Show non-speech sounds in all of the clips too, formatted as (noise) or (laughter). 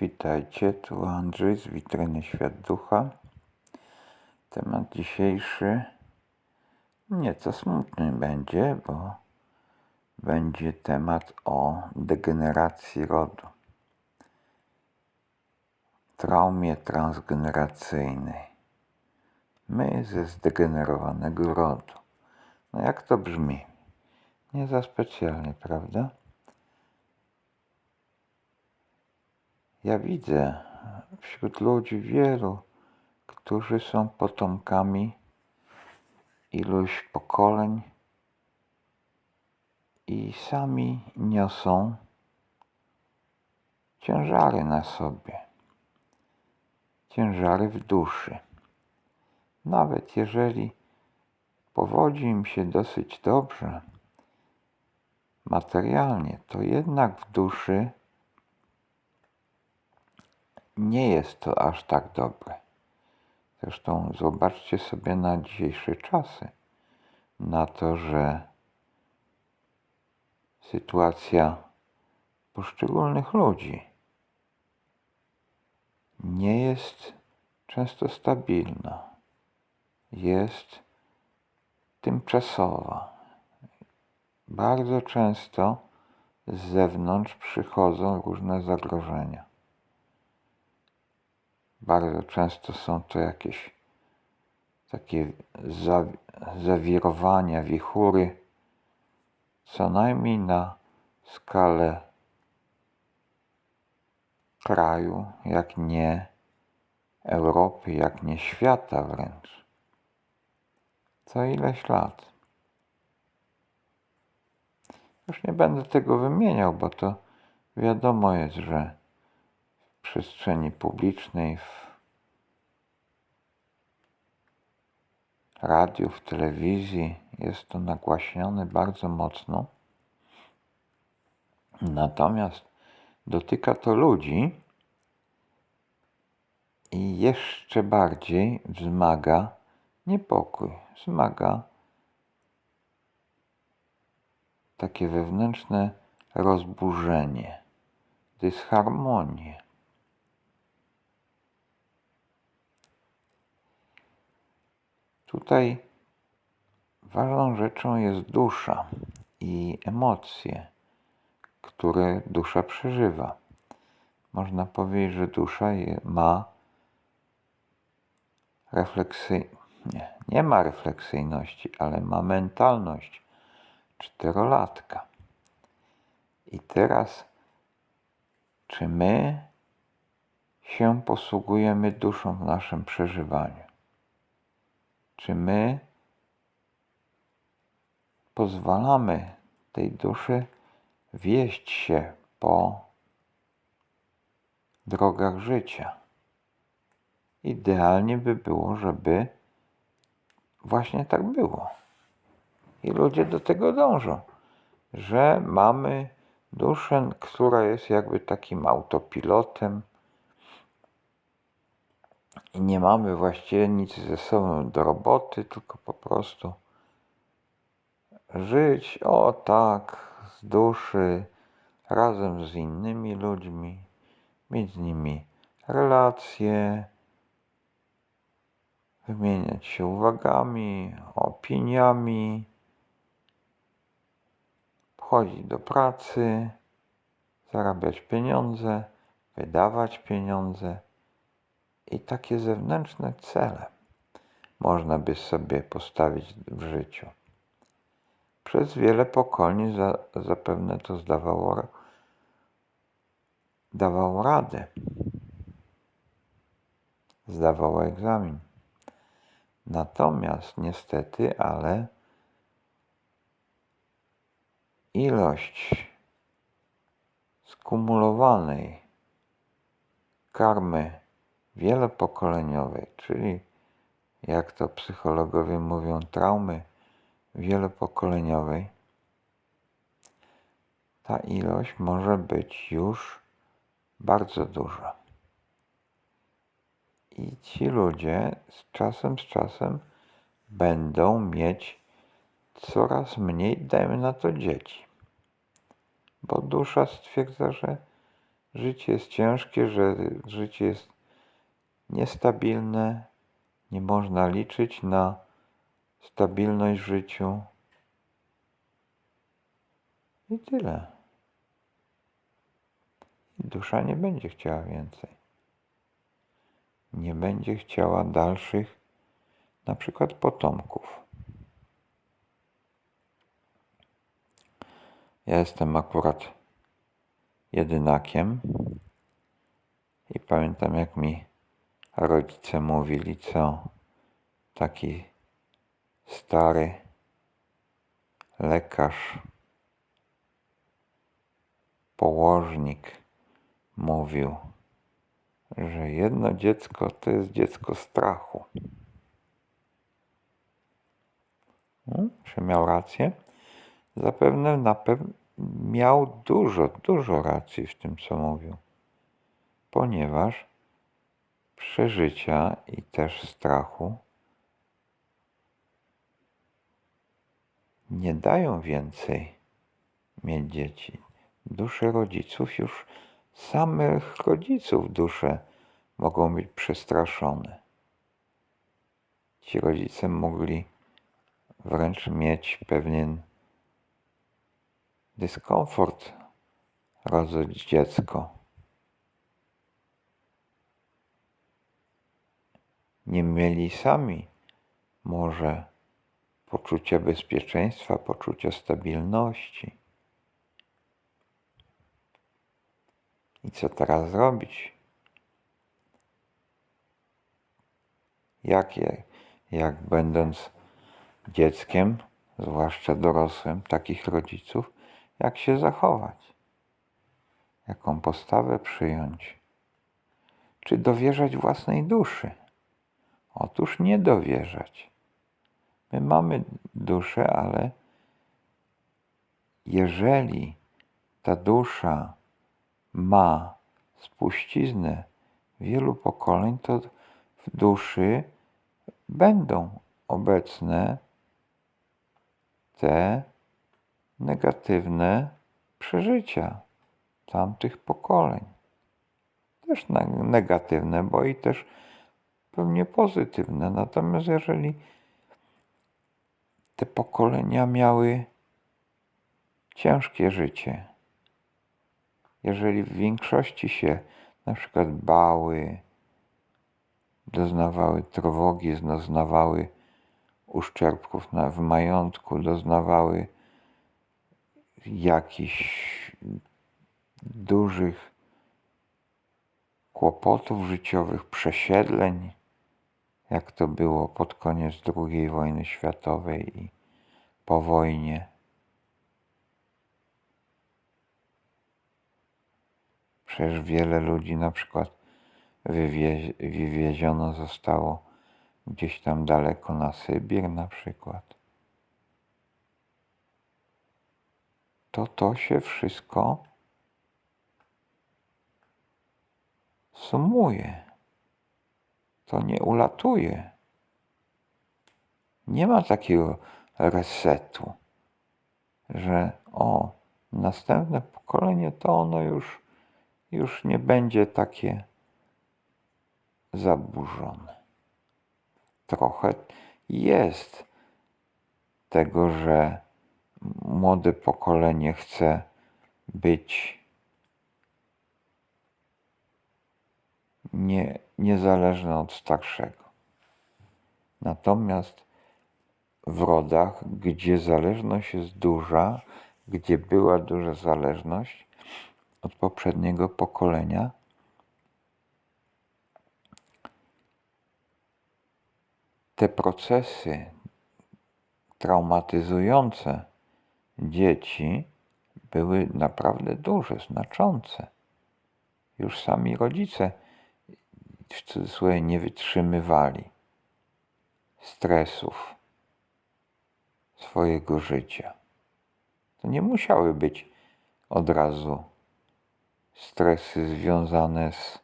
Witajcie, tu Andrzej z Witryny Świat Ducha. Temat dzisiejszy nieco smutny będzie, bo będzie temat o degeneracji rodu, traumie transgeneracyjnej. My ze zdegenerowanego rodu. No jak to brzmi? Nie za specjalnie, prawda? Ja widzę wśród ludzi wielu, którzy są potomkami iluś pokoleń i sami niosą ciężary na sobie, ciężary w duszy. Nawet jeżeli powodzi im się dosyć dobrze materialnie, to jednak w duszy nie jest to aż tak dobre. Zresztą zobaczcie sobie na dzisiejsze czasy, na to, że sytuacja poszczególnych ludzi nie jest często stabilna, jest tymczasowa. Bardzo często z zewnątrz przychodzą różne zagrożenia. Bardzo często są to jakieś takie za- zawirowania, wichury, co najmniej na skalę kraju, jak nie Europy, jak nie świata wręcz. Co ileś lat. Już nie będę tego wymieniał, bo to wiadomo jest, że przestrzeni publicznej, w radiu, w telewizji jest to nagłaśnione bardzo mocno. Natomiast dotyka to ludzi i jeszcze bardziej wzmaga niepokój, wzmaga takie wewnętrzne rozburzenie, dysharmonię. Tutaj ważną rzeczą jest dusza i emocje, które dusza przeżywa. Można powiedzieć, że dusza ma refleksy... nie, nie ma refleksyjności, ale ma mentalność czterolatka. I teraz, czy my się posługujemy duszą w naszym przeżywaniu? Czy my pozwalamy tej duszy wieść się po drogach życia? Idealnie by było, żeby właśnie tak było. I ludzie do tego dążą, że mamy duszę, która jest jakby takim autopilotem i nie mamy właściwie nic ze sobą do roboty, tylko po prostu żyć o tak z duszy razem z innymi ludźmi, mieć z nimi relacje, wymieniać się uwagami, opiniami, chodzić do pracy, zarabiać pieniądze, wydawać pieniądze i takie zewnętrzne cele można by sobie postawić w życiu. Przez wiele pokoleń za, zapewne to zdawało, dawało radę. Zdawało egzamin. Natomiast niestety, ale ilość skumulowanej karmy wielopokoleniowej, czyli jak to psychologowie mówią, traumy wielopokoleniowej, ta ilość może być już bardzo duża. I ci ludzie z czasem, z czasem będą mieć coraz mniej, dajmy na to dzieci. Bo dusza stwierdza, że życie jest ciężkie, że życie jest niestabilne, nie można liczyć na stabilność w życiu. I tyle. Dusza nie będzie chciała więcej. Nie będzie chciała dalszych, na przykład potomków. Ja jestem akurat jedynakiem i pamiętam jak mi rodzice mówili, co taki stary lekarz, położnik mówił, że jedno dziecko to jest dziecko strachu. Hmm, Czy miał rację? Zapewne na pew- miał dużo, dużo racji w tym, co mówił, ponieważ przeżycia i też strachu nie dają więcej mieć dzieci. Dusze rodziców już samych rodziców dusze mogą być przestraszone. Ci rodzice mogli wręcz mieć pewien dyskomfort rodząc dziecko. Nie mieli sami może poczucia bezpieczeństwa, poczucia stabilności. I co teraz zrobić? Jak, je, jak będąc dzieckiem, zwłaszcza dorosłym takich rodziców, jak się zachować? Jaką postawę przyjąć? Czy dowierzać własnej duszy? Otóż nie dowierzać. My mamy duszę, ale jeżeli ta dusza ma spuściznę wielu pokoleń, to w duszy będą obecne te negatywne przeżycia tamtych pokoleń. Też negatywne, bo i też pewnie pozytywne. Natomiast jeżeli te pokolenia miały ciężkie życie, jeżeli w większości się na przykład bały, doznawały trwogi, doznawały uszczerbków w majątku, doznawały jakichś dużych kłopotów życiowych, przesiedleń, jak to było pod koniec II wojny światowej i po wojnie. Przecież wiele ludzi na przykład wywieziono zostało gdzieś tam daleko na Sybir na przykład. To to się wszystko sumuje. To nie ulatuje. Nie ma takiego resetu, że o, następne pokolenie to ono już, już nie będzie takie zaburzone. Trochę jest tego, że młode pokolenie chce być nie, niezależne od starszego. Natomiast w rodach, gdzie zależność jest duża, gdzie była duża zależność od poprzedniego pokolenia, te procesy traumatyzujące dzieci były naprawdę duże, znaczące. Już sami rodzice w cudzysłowie nie wytrzymywali stresów swojego życia. To nie musiały być od razu stresy związane z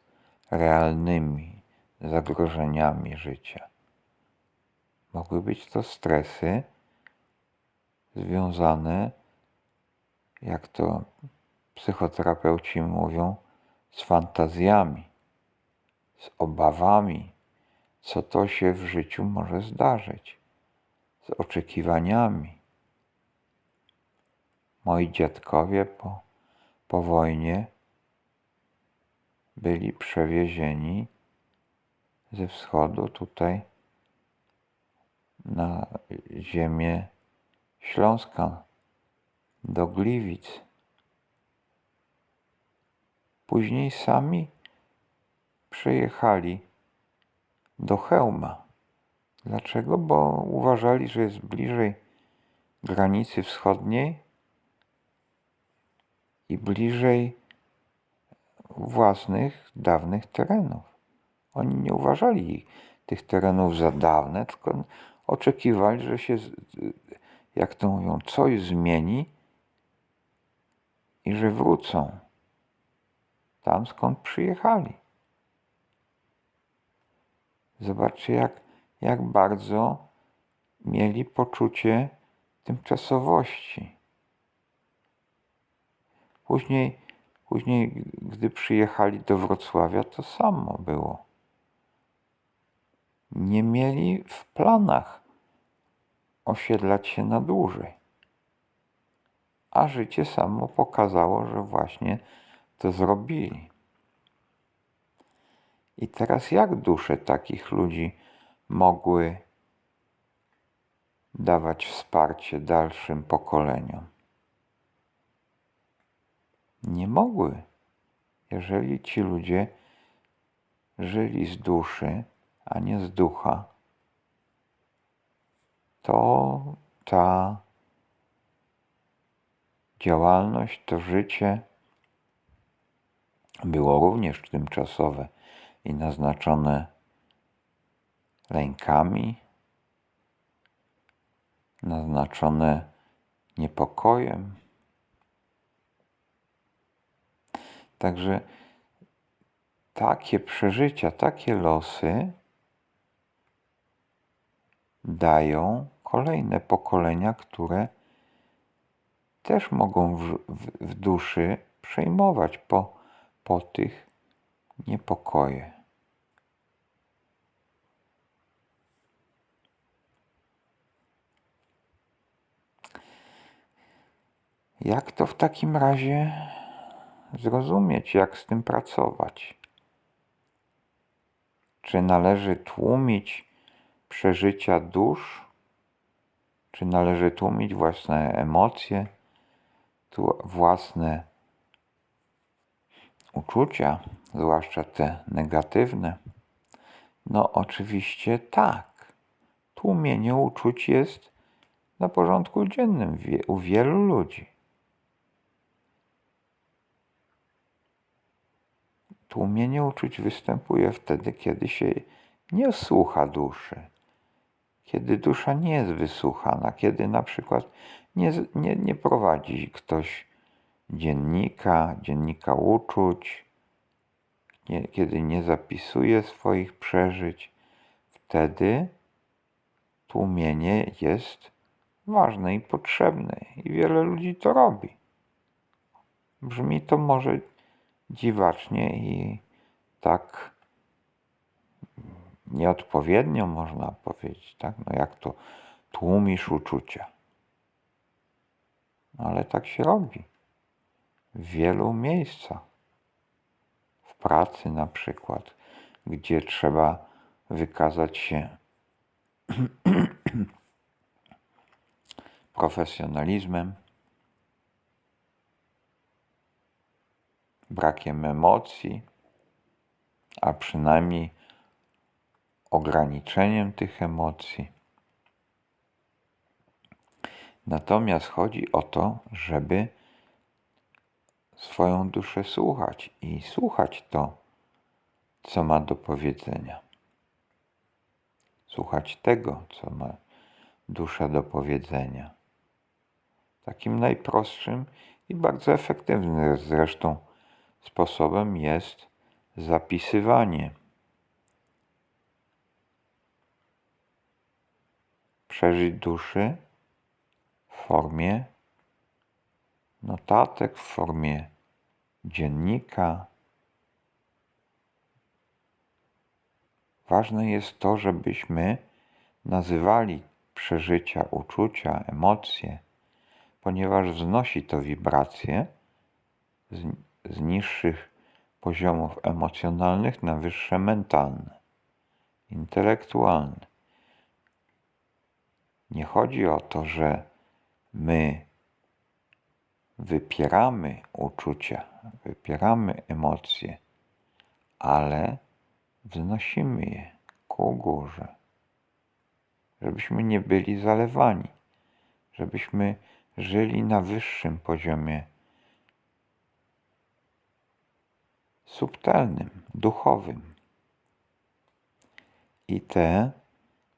realnymi zagrożeniami życia. Mogły być to stresy związane, jak to psychoterapeuci mówią, z fantazjami, z obawami, co to się w życiu może zdarzyć, z oczekiwaniami. Moi dziadkowie po, po wojnie byli przewiezieni ze wschodu tutaj na ziemię Śląska, do Gliwic. Później sami przyjechali do Chełma. Dlaczego? Bo uważali, że jest bliżej granicy wschodniej i bliżej własnych dawnych terenów. Oni nie uważali tych terenów za dawne, tylko oczekiwali, że się, jak to mówią, coś zmieni i że wrócą tam, skąd przyjechali. Zobaczcie, jak, jak bardzo mieli poczucie tymczasowości. Później, później, gdy przyjechali do Wrocławia, to samo było. Nie mieli w planach osiedlać się na dłużej. A życie samo pokazało, że właśnie to zrobili. I teraz jak dusze takich ludzi mogły dawać wsparcie dalszym pokoleniom? Nie mogły, jeżeli ci ludzie żyli z duszy, a nie z ducha, to ta działalność, to życie było również tymczasowe i naznaczone lękami, naznaczone niepokojem. Także takie przeżycia, takie losy dają kolejne pokolenia, które też mogą w, w, w duszy przejmować po, po tych niepokoje. Jak to w takim razie zrozumieć, jak z tym pracować? Czy należy tłumić przeżycia dusz? Czy należy tłumić własne emocje, własne uczucia, zwłaszcza te negatywne? No, oczywiście tak. Tłumienie uczuć jest na porządku dziennym u wielu ludzi. Tłumienie uczuć występuje wtedy, kiedy się nie słucha duszy, kiedy dusza nie jest wysłuchana, kiedy na przykład nie, nie, nie prowadzi ktoś dziennika, dziennika uczuć, nie, kiedy nie zapisuje swoich przeżyć, wtedy tłumienie jest ważne i potrzebne i wiele ludzi to robi. Brzmi to może dziwacznie i tak nieodpowiednio można powiedzieć, tak? No jak to tłumisz uczucia. No ale tak się robi wielu miejscach. W pracy na przykład, gdzie trzeba wykazać się (clears throat) profesjonalizmem, brakiem emocji, a przynajmniej ograniczeniem tych emocji. Natomiast chodzi o to, żeby swoją duszę słuchać i słuchać to, co ma do powiedzenia. Słuchać tego, co ma dusza do powiedzenia. Takim najprostszym i bardzo efektywnym zresztą sposobem jest zapisywanie przeżyć duszy w formie notatek w formie dziennika. Ważne jest to, żebyśmy nazywali przeżycia, uczucia, emocje, ponieważ wznosi to wibracje z, z niższych poziomów emocjonalnych na wyższe mentalne, intelektualne. Nie chodzi o to, że my wypieramy uczucia, wypieramy emocje, ale wznosimy je ku górze, żebyśmy nie byli zalewani, żebyśmy żyli na wyższym poziomie subtelnym, duchowym. I te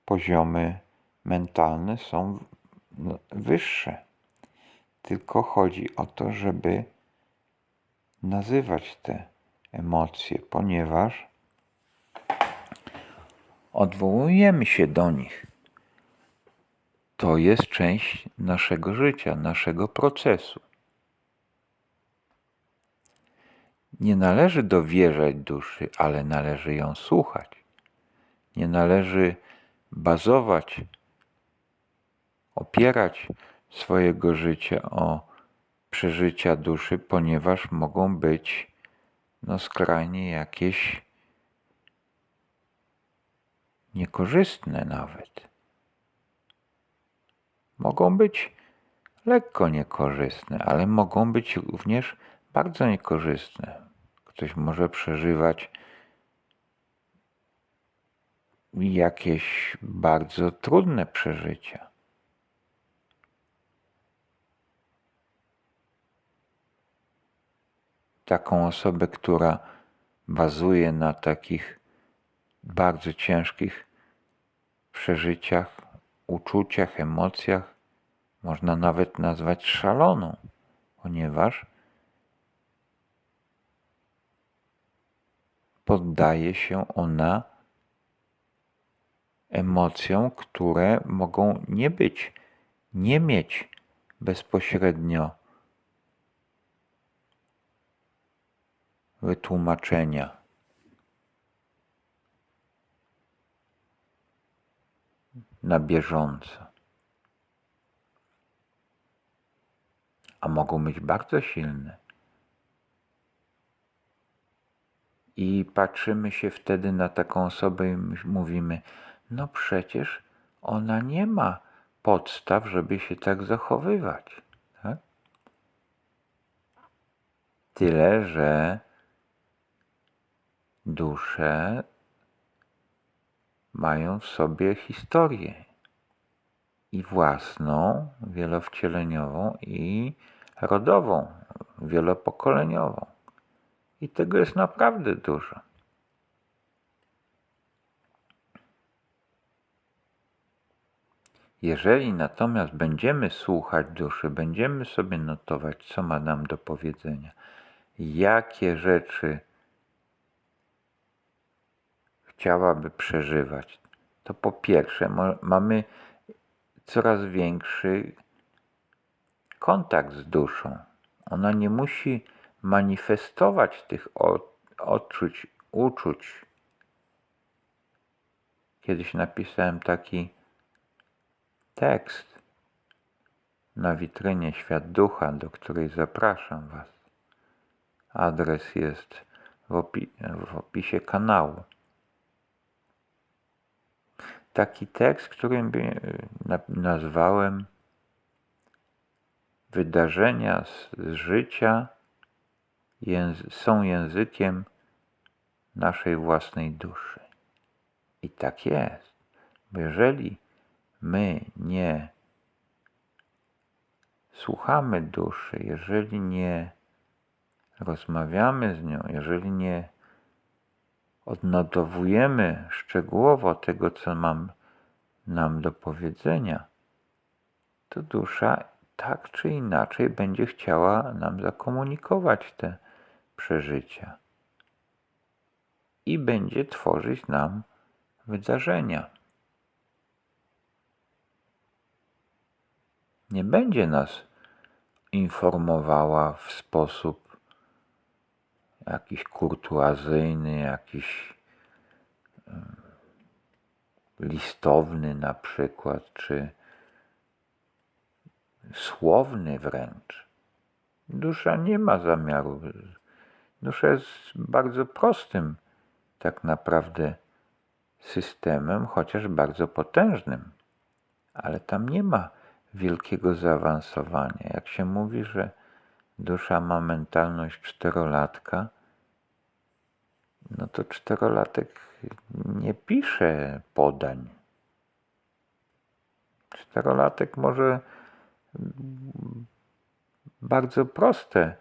poziomy mentalne są no, wyższe. Tylko chodzi o to, żeby nazywać te emocje, ponieważ odwołujemy się do nich. To jest część naszego życia, naszego procesu. Nie należy dowierzać duszy, ale należy ją słuchać. Nie należy bazować, opierać swojego życia o przeżycia duszy, ponieważ mogą być no skrajnie jakieś niekorzystne nawet. Mogą być lekko niekorzystne, ale mogą być również bardzo niekorzystne. Ktoś może przeżywać jakieś bardzo trudne przeżycia. Taką osobę, która bazuje na takich bardzo ciężkich przeżyciach, uczuciach, emocjach, można nawet nazwać szaloną, ponieważ poddaje się ona emocjom, które mogą nie być, nie mieć bezpośrednio wytłumaczenia. Na bieżąco. A mogą być bardzo silne. I patrzymy się wtedy na taką osobę i mówimy, no przecież ona nie ma podstaw, żeby się tak zachowywać. Tak? Tyle, że dusze mają w sobie historię i własną, wielowcieleniową, i rodową, wielopokoleniową. I tego jest naprawdę dużo. Jeżeli natomiast będziemy słuchać duszy, będziemy sobie notować, co ma nam do powiedzenia, jakie rzeczy chciałaby przeżywać, to po pierwsze mamy coraz większy kontakt z duszą. Ona nie musi manifestować tych odczuć, uczuć. Kiedyś napisałem taki tekst na witrynie Świat Ducha, do której zapraszam Was. Adres jest w, opi w opisie kanału. Taki tekst, który nazwałem Wydarzenia z życia są językiem naszej własnej duszy. I tak jest. Bo jeżeli my nie słuchamy duszy, jeżeli nie rozmawiamy z nią, jeżeli nie odnotowujemy szczegółowo tego, co mam nam do powiedzenia, to dusza tak czy inaczej będzie chciała nam zakomunikować te przeżycia i będzie tworzyć nam wydarzenia. Nie będzie nas informowała w sposób jakiś kurtuazyjny, jakiś listowny na przykład, czy słowny wręcz. Dusza nie ma zamiaru. Dusza jest bardzo prostym tak naprawdę systemem, chociaż bardzo potężnym. Ale tam nie ma wielkiego zaawansowania. Jak się mówi, że dusza ma mentalność czterolatka, no to czterolatek nie pisze podań. Czterolatek może bardzo proste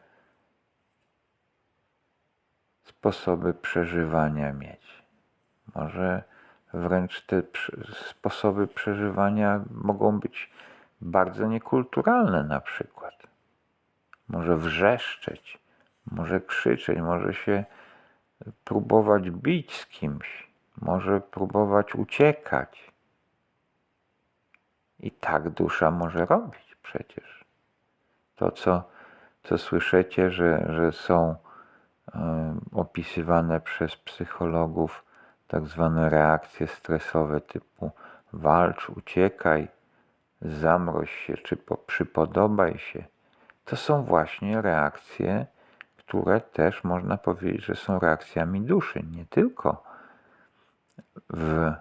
sposoby przeżywania mieć. Może wręcz te sposoby przeżywania mogą być bardzo niekulturalne na przykład. Może wrzeszczeć, może krzyczeć, może się próbować bić z kimś, może próbować uciekać. I tak dusza może robić przecież. To, co, co słyszycie, że, że są em, opisywane przez psychologów tak zwane reakcje stresowe typu walcz, uciekaj, zamroź się czy po, przypodobaj się, to są właśnie reakcje, które też można powiedzieć, że są reakcjami duszy, nie tylko w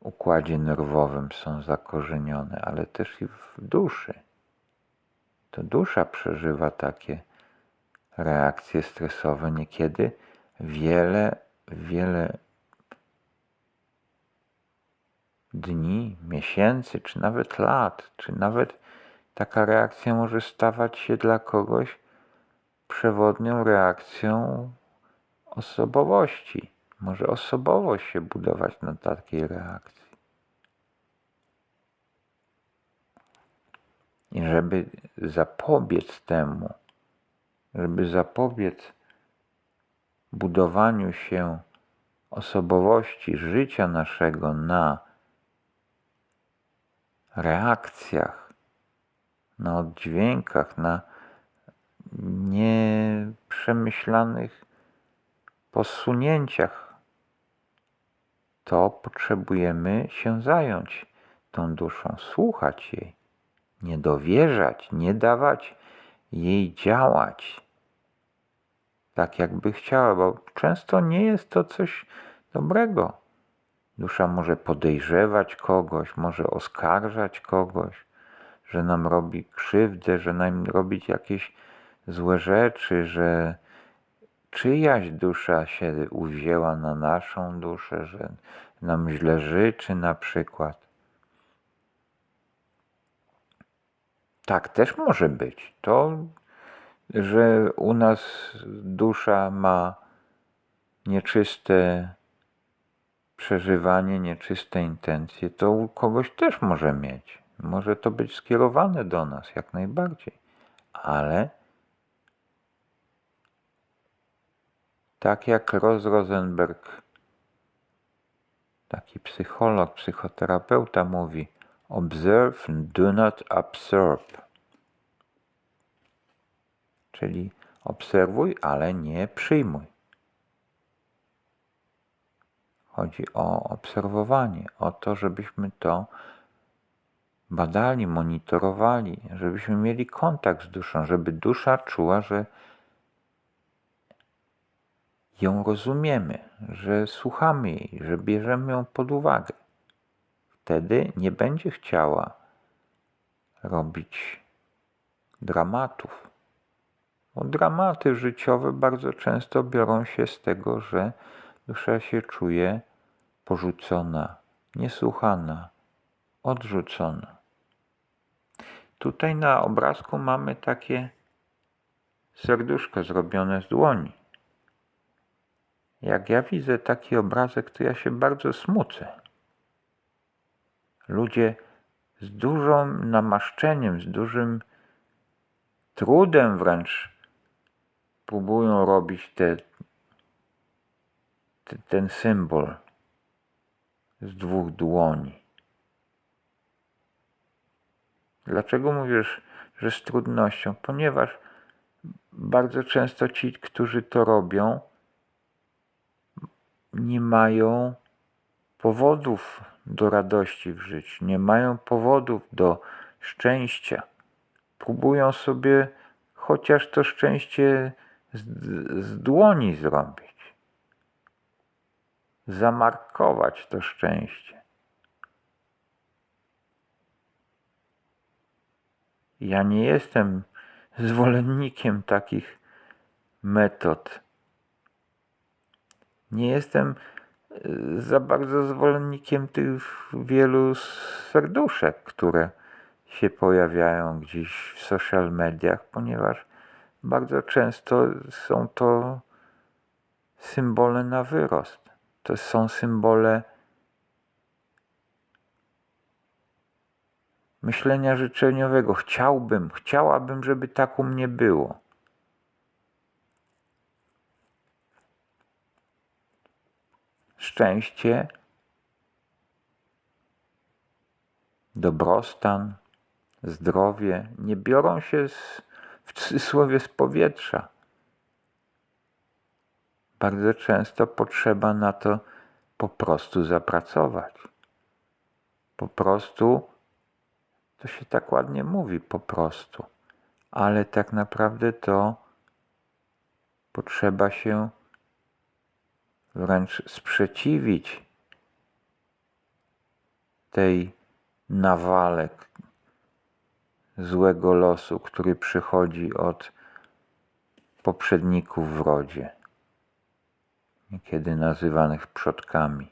układzie nerwowym są zakorzenione, ale też i w duszy. To dusza przeżywa takie reakcje stresowe niekiedy wiele, wiele dni, miesięcy, czy nawet lat, czy nawet taka reakcja może stawać się dla kogoś przewodnią reakcją osobowości. Może osobowość się budować na takiej reakcji. I żeby zapobiec temu, żeby zapobiec budowaniu się osobowości życia naszego na reakcjach, na oddźwiękach, na nieprzemyślanych posunięciach, to potrzebujemy się zająć tą duszą, słuchać jej, nie dowierzać, nie dawać jej działać tak, jakby chciała, bo często nie jest to coś dobrego. Dusza może podejrzewać kogoś, może oskarżać kogoś, że nam robi krzywdę, że nam robić jakieś złe rzeczy, że czyjaś dusza się uwzięła na naszą duszę, że nam źle życzy na przykład. Tak też może być. To, że u nas dusza ma nieczyste przeżywanie, nieczyste intencje, to u kogoś też może mieć. Może to być skierowane do nas jak najbardziej. Ale tak jak Roz Rosenberg, taki psycholog, psychoterapeuta mówi, observe, do not absorb. Czyli obserwuj, ale nie przyjmuj. Chodzi o obserwowanie, o to, żebyśmy to badali, monitorowali, żebyśmy mieli kontakt z duszą, żeby dusza czuła, że ją rozumiemy, że słuchamy jej, że bierzemy ją pod uwagę. Wtedy nie będzie chciała robić dramatów. Bo dramaty życiowe bardzo często biorą się z tego, że dusza się czuje porzucona, niesłuchana, odrzucona. Tutaj na obrazku mamy takie serduszko zrobione z dłoni. Jak ja widzę taki obrazek, to ja się bardzo smucę. Ludzie z dużym namaszczeniem, z dużym trudem wręcz próbują robić te, te, ten symbol z dwóch dłoni. Dlaczego mówisz, że z trudnością? Ponieważ bardzo często ci, którzy to robią, nie mają powodów do radości w życiu, nie mają powodów do szczęścia. Próbują sobie chociaż to szczęście z, z dłoni zrobić. Zamarkować to szczęście. Ja nie jestem zwolennikiem takich metod. Nie jestem y, za bardzo zwolennikiem tych wielu serduszek, które się pojawiają gdzieś w social mediach, ponieważ bardzo często są to symbole na wyrost. To są symbole myślenia życzeniowego. Chciałbym, chciałabym, żeby tak u mnie było. Szczęście, dobrostan, zdrowie nie biorą się z, w cudzysłowie z powietrza. Bardzo często potrzeba na to po prostu zapracować. Po prostu to się tak ładnie mówi, po prostu. Ale tak naprawdę to potrzeba się wręcz sprzeciwić tej nawale złego losu, który przychodzi od poprzedników w rodzie, niekiedy nazywanych przodkami,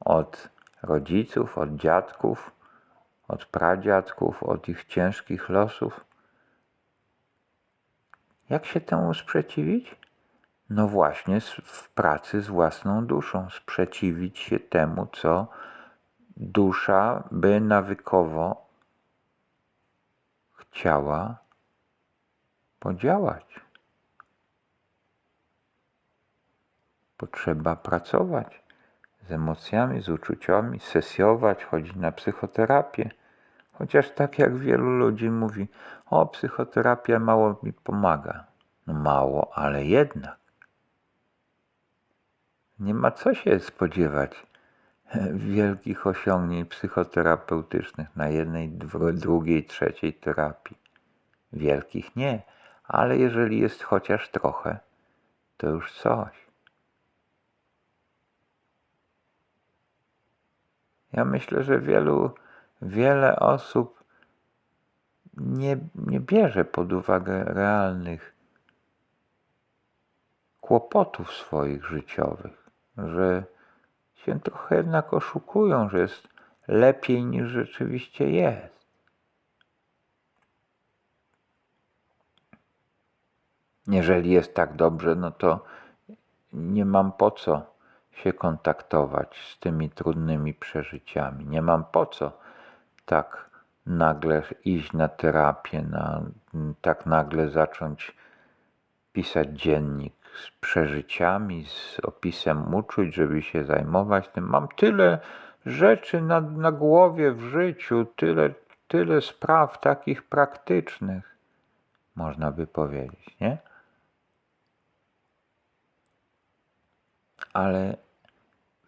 od rodziców, od dziadków, od pradziadków, od ich ciężkich losów. Jak się temu sprzeciwić? No właśnie w pracy z własną duszą, sprzeciwić się temu, co dusza by nawykowo chciała podziałać. Potrzeba pracować z emocjami, z uczuciami, sesjować, chodzić na psychoterapię. Chociaż tak jak wielu ludzi mówi, o psychoterapia mało mi pomaga. No mało, ale jednak. Nie ma co się spodziewać wielkich osiągnięć psychoterapeutycznych na jednej, drugiej, trzeciej terapii. Wielkich nie, ale jeżeli jest chociaż trochę, to już coś. Ja myślę, że wielu, wiele osób nie, nie bierze pod uwagę realnych kłopotów swoich życiowych, że się trochę jednak oszukują, że jest lepiej niż rzeczywiście jest. Jeżeli jest tak dobrze, no to nie mam po co się kontaktować z tymi trudnymi przeżyciami. Nie mam po co tak nagle iść na terapię, na, tak nagle zacząć pisać dziennik z przeżyciami, z opisem uczuć, żeby się zajmować tym. Mam tyle rzeczy na, na głowie w życiu, tyle, tyle spraw takich praktycznych, można by powiedzieć, nie? Ale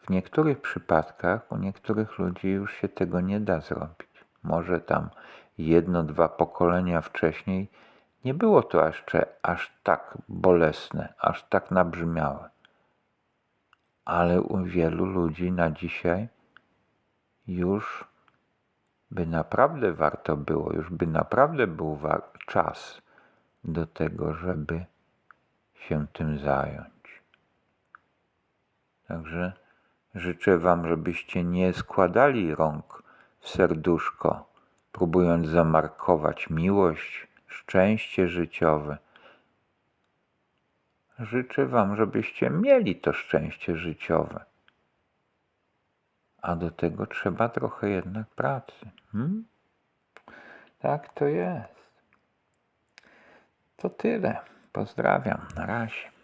w niektórych przypadkach u niektórych ludzi już się tego nie da zrobić. Może tam jedno, dwa pokolenia wcześniej nie było to jeszcze aż tak bolesne, aż tak nabrzmiałe. Ale u wielu ludzi na dzisiaj już by naprawdę warto było, już by naprawdę był czas do tego, żeby się tym zająć. Także życzę Wam, żebyście nie składali rąk w serduszko, próbując zamarkować miłość, szczęście życiowe. Życzę Wam, żebyście mieli to szczęście życiowe. A do tego trzeba trochę jednak pracy. Hmm? Tak to jest. To tyle. Pozdrawiam. Na razie.